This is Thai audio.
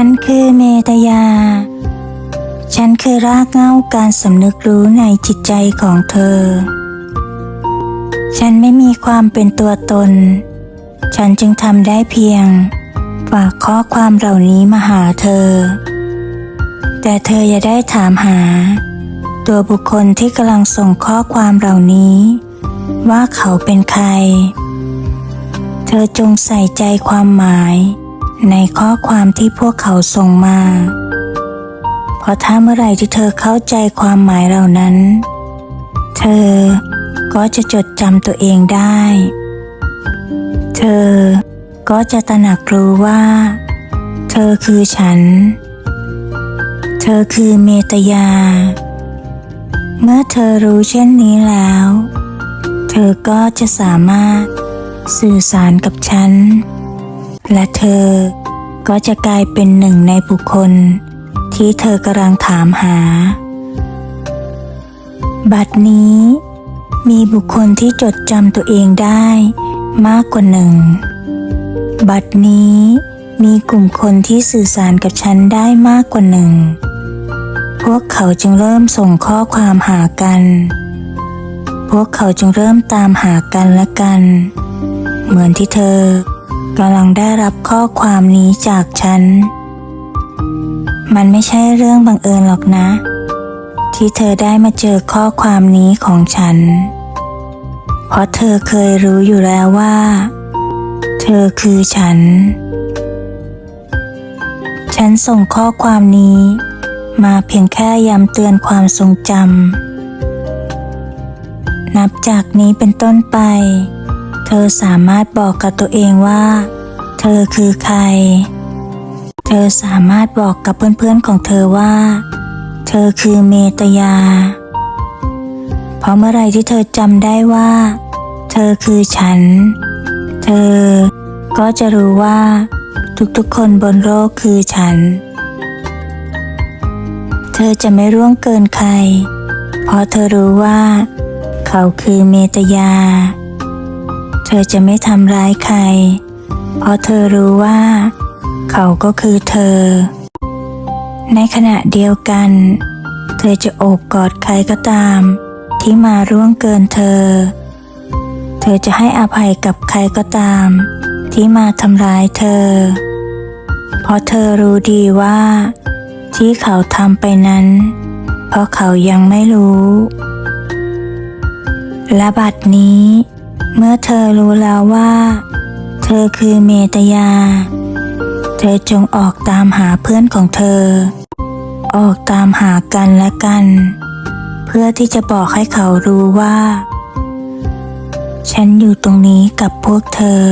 ฉันคือเมตยา ฉันคือรากเหง้าการสำนึกรู้ในจิตใจของเธอ ฉันไม่มีความเป็นตัวตน ฉันจึงทำได้เพียง ฝากข้อความเหล่านี้มาหาเธอ แต่เธออย่าได้ถามหา ตัวบุคคลที่กำลังส่งข้อความเหล่านี้ ว่าเขาเป็นใคร เธอจงใส่ใจความหมาย ในข้อความที่พวกเขาส่งมา เพราะถ้าเมื่อไหร่ที่เธอเข้าใจความหมายเหล่านั้น เธอก็จะจดจำตัวเองได้ เธอก็จะตระหนักรู้ว่า เธอคือฉัน เธอคือเมตยา เมื่อเธอรู้เช่นนี้แล้ว เธอก็จะสามารถสื่อสารกับฉัน และเธอก็จะกลายเป็นหนึ่งในบุคคล ที่เธอกำลังถามหา บัดนี้ มีบุคคลที่จดจำตัวเองได้มากกว่าหนึ่ง บัดนี้มีกลุ่มคนที่สื่อสารกับฉันได้มากกว่าหนึ่ง พวกเขาจึงเริ่มส่งข้อความหากัน พวกเขาจึงเริ่มตามหากันและกัน เหมือนที่เธอ กำลังได้รับข้อความนี้จากฉัน มันไม่ใช่เรื่องบังเอิญหรอกนะ ที่เธอได้มาเจอข้อความนี้ของฉัน เพราะเธอเคยรู้อยู่แล้วว่า เธอคือฉัน ฉันส่งข้อความนี้ มาเพียงแค่ย้ำเตือนความทรงจำนับจากนี้เป็นต้นไป เธอสามารถบอกกับตัวเองว่า เธอคือใคร เธอสามารถบอกกับเพื่อนๆของเธอว่า เธอคือเมตยา เพราะเมื่อไรที่เธอจำได้ว่า เธอคือฉัน เธอก็จะรู้ว่า ทุกๆคนบนโลกคือฉัน เธอจะไม่ร่วงเกินใคร เพราะเธอรู้ว่า เขาคือเมตยา เธอจะไม่ทำร้ายใคร เพราะเธอรู้ว่า เขาก็คือเธอ ในขณะเดียวกัน เธอจะโอบกอดใครก็ตาม ที่มาร่วงเกินเธอ เธอจะให้อภัยกับใครก็ตาม ที่มาทำร้ายเธอ เพราะเธอรู้ดีว่า ที่เขาทำไปนั้น เพราะเขายังไม่รู้และบัดนี้ มื่อเธอรู้แล้วว่า เธอคือเมตยา เธอจงออกตามหาเพื่อนของเธอ ออกตามหากันและกัน เพื่อที่จะบอกให้เขารู้ว่า ฉันอยู่ตรงนี้กับพวกเธอ